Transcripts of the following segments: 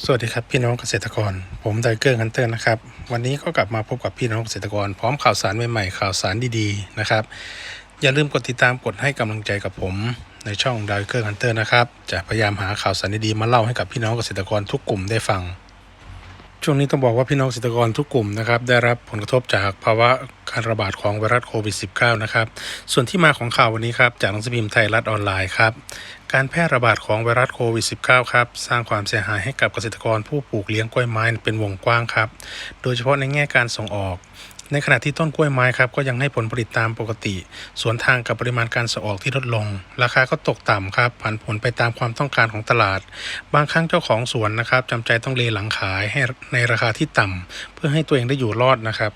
สวัสดีครับพี่น้องเกษตรกร ผมไดเกอร์ฮันเตอร์นะครับ วันนี้ก็กลับมาพบกับพี่น้องเกษตรกร พร้อมข่าวสารใหม่ๆข่าวสารดีๆนะครับ อย่าลืมกดติดตามกดให้กำลังใจกับผมในช่องไดเกอร์ฮันเตอร์นะครับ จะพยายามหาข่าวสารดีๆมาเล่าให้กับพี่น้องเกษตรกรทุกกลุ่มได้ฟัง ช่วงนี้ต้องบอกว่าพี่น้องเกษตรกรทุกกลุ่มนะครับได้รับผลกระทบจากภาวะการระบาดของไวรัสโควิด -19 นะครับ ส่วนที่มาของข่าววันนี้ครับจากหนังสือพิมพ์ไทยรัฐออนไลน์ครับ การแพร่ระบาดของไวรัสโควิด -19 ครับสร้างความเสียหายให้กับเกษตรกรผู้ปลูกเลี้ยงกล้วยไม้เป็นวงกว้างครับ โดยเฉพาะในแง่การส่งออก ในขณะที่ต้นกล้วยไม้ครับก็ยังให้ผลผลิตตามปกติ สวนทางกับปริมาณการส่งออกที่ลดลง ราคาก็ตกต่ำครับผันผลไปตามความต้องการของตลาด บางครั้งเจ้าของสวนนะครับจำใจต้องเลหลังขายให้ในราคาที่ต่ำเพื่อให้ตัวเองได้อยู่รอดนะครับ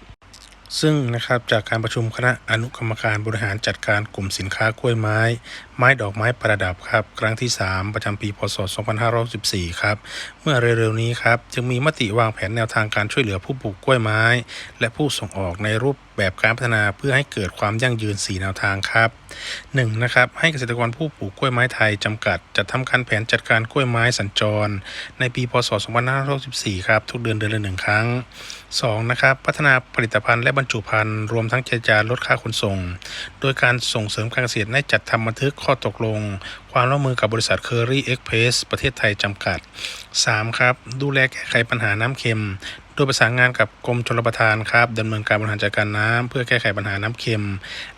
ซึ่งนะครับจากการประชุมคณะอนุกรรมการบริหารจัดการกลุ่มสินค้ากล้วยไม้ ไม้ดอกไม้ประดับครับ ครั้งที่ 3 ประจำปีพศ 2514 ครับ เมื่อเร็วๆนี้ครับ จึงมีมติวางแผนแนวทางการช่วยเหลือผู้ปลูกกล้วยไม้ และผู้ส่งออกในรูปแบบการพัฒนาเพื่อให้เกิดความยั่งยืน 4 แนวทางครับ 1. นะครับให้เกษตรกรผู้ปลูกกล้วยไม้ไทยจำกัดจัดทำการแผนจัดการกล้วยไม้สัญจร ในปีพศ 2564 ครับทุกเดือนเดือนละหนึ่งครั้ง 2. นะครับพัฒนาผลิตภัณฑ์และบรรจุภัณฑ์รวมทั้งเจรจาลดค่าขนส่ง โดยการส่งเสริมการเกษตรได้จัดทำบันทึกข้อตกลง ความร่วมมือกับบริษัทเคอรี่เอ็กเพสประเทศไทยจำกัด 3. ครับ ดูแลแก้ไขปัญหาน้ำเค็ม โดยประสานงานกับกรมชลประทานครับดำเนินการบริหารจัดการน้ำเพื่อแก้ไขปัญหาน้ำเค็ม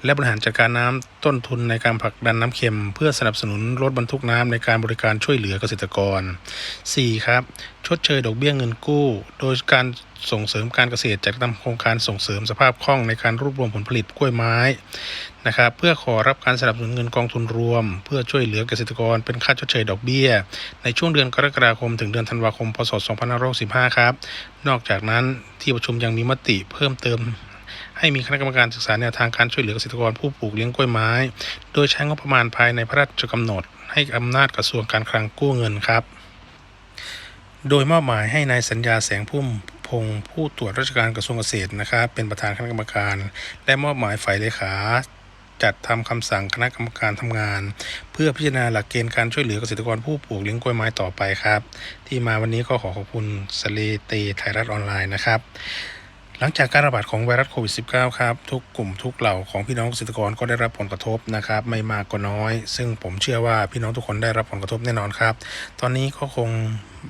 และบริหารจัดการน้ำต้นทุนในการผลักดันน้ำเค็ม เพื่อสนับสนุนรถบรรทุกน้ำในการบริการช่วยเหลือเกษตรกร 4. ครับชดเชยดอกเบี้ยเงินกู้ โดยการส่งเสริมการเกษตรจัดทำโครงการส่งเสริมสภาพคล่องในการรวบรวมผลผลิตกล้วยไม้นะครับเพื่อขอรับการสนับสนุนเงินกองทุนรวม เพื่อช่วยเหลือเกษตรกรเป็นค่าชดเชยดอกเบี้ย ในช่วงเดือนกรกฎาคมถึงเดือนธันวาคมพศ2565ครับนอกจากนั้นที่ประชุมยังมีมติเพิ่มเติมให้มีคณะกรรมการศึกษาแนวทางการช่วยเหลือเกษตรกรผู้ปลูกเลี้ยงกล้วยไม้ โดยใช้งบประมาณภายในพระราชกำหนด ให้อำนาจกระทรวงการคลังกู้เงินครับ โดยมอบหมายให้นายสัญญาแสงพุ่มพงศ์ผู้ตรวจราชการกระทรวงเกษตรนะครับ เป็นประธานคณะกรรมการ และมอบหมายฝ่ายเลขา จัดทำคำสั่งคณะกรรมการทำงาน เพื่อพิจารณาหลักเกณฑ์การช่วยเหลือเกษตรกรผู้ปลูกเลี้ยงกล้วยไม้ต่อไปครับ ที่มาวันนี้ก็ขอขอบคุณสเลเตไทยรัฐออนไลน์นะครับหลังจากการระบาดของไวรัสโควิด -19 ครับ ทุกกลุ่มทุกเหล่าของพี่น้องเกษตรกรก็ได้รับผลกระทบนะครับ ไม่มากก็น้อย ซึ่งผมเชื่อว่าพี่น้องทุกคนได้รับผลกระทบแน่นอนครับ ตอนนี้ก็คง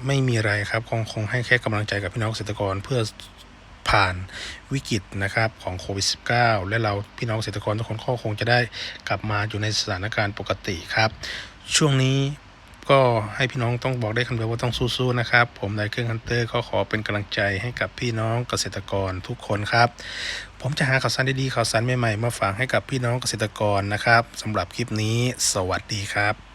ไม่มีอะไรครับ คงคงให้แค่กำลังใจกับพี่น้องเกษตรกรเพื่อ ผ่านวิกฤตนะครับของโควิด -19 และเราพี่น้องเกษตรกรทุกคนก็คงจะได้กลับมาอยู่ในสถานการณ์ปกติครับ ช่วงนี้ก็ให้พี่น้องต้องบอกได้คำเดียวว่าต้องสู้ๆนะครับ ผมนายเครื่องฮันเตอร์ก็ขอเป็นกำลังใจให้กับพี่น้องเกษตรกรทุกคนครับ ผมจะหาข่าวสารดีๆข่าวสารใหม่ๆมาฝากให้กับพี่น้องเกษตรกรนะครับสำหรับคลิปนี้ สวัสดีครับ